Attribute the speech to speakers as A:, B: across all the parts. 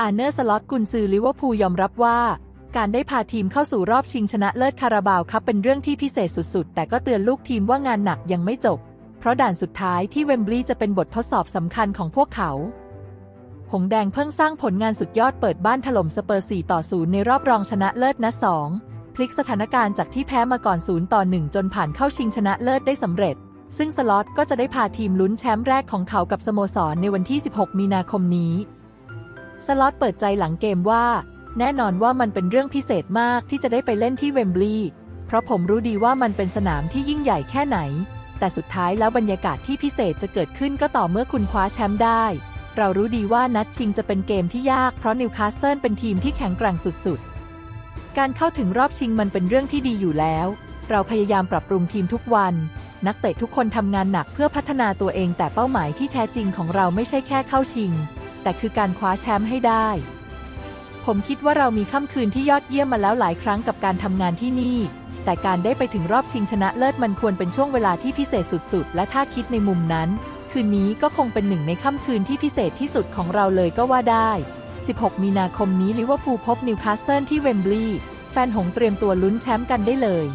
A: อาเนอร์สล็อตกุนซือลิเวอร์พูลยอมรับว่า การได้พาทีมเข้าสู่รอบชิงชนะเลิศคาราบาวครับเป็นเรื่องที่พิเศษสุดๆ แต่ก็เตือนลูกทีมว่างานหนักยังไม่จบ เพราะด่านสุดท้ายที่เวมบลีย์จะเป็นบททดสอบสำคัญของพวกเขาหงแดงเพิ่งสร้างผลงานสุดยอดเปิดบ้านถล่มสเปอร์ 4 ต่อ 0 ในรอบรองชนะเลิศนัด2พลิกสถานการณ์จากที่แพ้มาก่อน 0 ต่อ 1 จนผ่านเข้าชิงชนะเลิศได้สำเร็จ ซึ่งสล็อตก็จะได้พาทีมลุ้นแชมป์แรกของเขากับสโมสรในวันที่ 16 มีนาคมนี้ สล็อตเปิดใจหลังเกมว่า แน่นอนว่ามันเป็นเรื่องพิเศษมากที่จะได้ไปเล่นที่เวมบลีย์เพราะผมรู้ดีว่ามันเป็นสนามที่ยิ่งใหญ่แค่ไหน แต่สุดท้ายแล้วบรรยากาศที่พิเศษจะเกิดขึ้นก็ต่อเมื่อคุณคว้าแชมป์ได้ เรารู้ดีว่านัดชิงจะเป็นเกมที่ยากเพราะนิวคาสเซิลเป็นทีมที่แข็งแกร่งสุดๆ การเข้าถึงรอบชิงมันเป็นเรื่องที่ดีอยู่แล้ว เราพยายามปรับปรุงทีมทุกวัน นักเตะทุกคนทำงานหนักเพื่อพัฒนาตัวเองแต่เป้าหมายที่แท้จริงของเราไม่ใช่แค่เข้าชิง แต่คือการคว้าแชมป์ให้ได้ ผมคิดว่าเรามีค่ำคืนที่ยอดเยี่ยมมาแล้วหลายครั้งกับการทำงานที่นี่ แต่การได้ไปถึงรอบชิงชนะเลิศมันควรเป็นช่วงเวลาที่พิเศษสุดๆ และถ้าคิดในมุมนั้น คืนนี้ก็คงเป็นหนึ่งในค่ำคืนที่พิเศษที่สุดของเราเลยก็ว่าได้ 16 มีนาคมนี้ลิเวอร์พูลพบนิวคาสเซิลที่เวมบลีย์แฟนหงส์เตรียมตัวลุ้นแชมป์กันได้เลย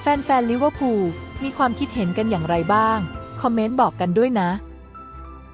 A: แฟนๆลิเวอร์พูลมีความคิดเห็นกันอย่างไรบ้าง คอมเมนต์บอกกันด้วยนะ